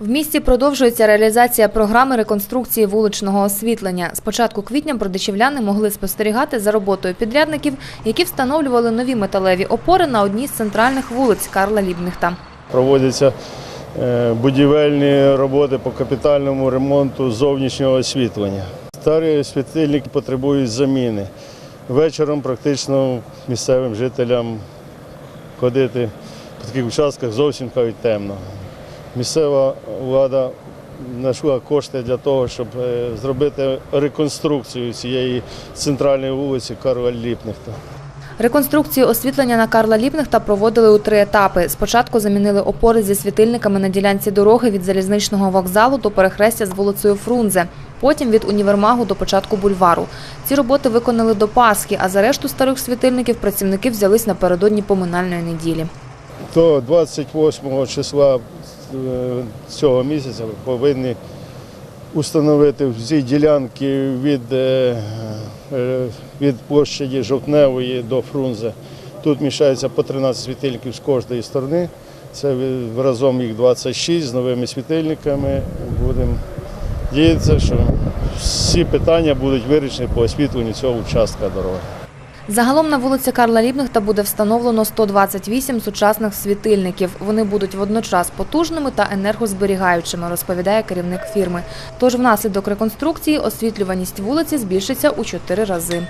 В місті продовжується реалізація програми реконструкції вуличного освітлення. З початку квітня бродичівляни могли спостерігати за роботою підрядників, які встановлювали нові металеві опори на одній з центральних вулиць Карла Лібнихта. Проводяться е, будівельні роботи по капітальному ремонту зовнішнього освітлення. Старі світильники потребують заміни. Вечором практично місцевим жителям ходити по таких участках зовсім кажуть темно. Місцева влада знайшла кошти для того, щоб е, зробити реконструкцію цієї центральної вулиці Карла Ліпнихта. Реконструкцію освітлення на Карла Лібнихта проводили у три етапи. Спочатку замінили опори зі світильниками на ділянці дороги від залізничного вокзалу до перехрестя з вулицею Фрунзе. Потім від універмагу до початку бульвару. Ці роботи виконали до Пасхи, а за решту старих світильників працівники взялись напередодні поминальної неділі. До 28 числа цього місяця повинні установити всі ділянки від, е, е, від площаді Жовтневої до Фрунзе. Тут мішається по 13 світильників з кожної сторони. Це разом їх 26 з новими світильниками. Будемо діятися, що всі питання будуть вирішені по освітленню цього участка дороги. Загалом на вулиці Карла Лібнихта буде встановлено 128 сучасних світильників. Вони будуть водночас потужними та енергозберігаючими, розповідає керівник фірми. Тож внаслідок реконструкції освітлюваність вулиці збільшиться у чотири рази.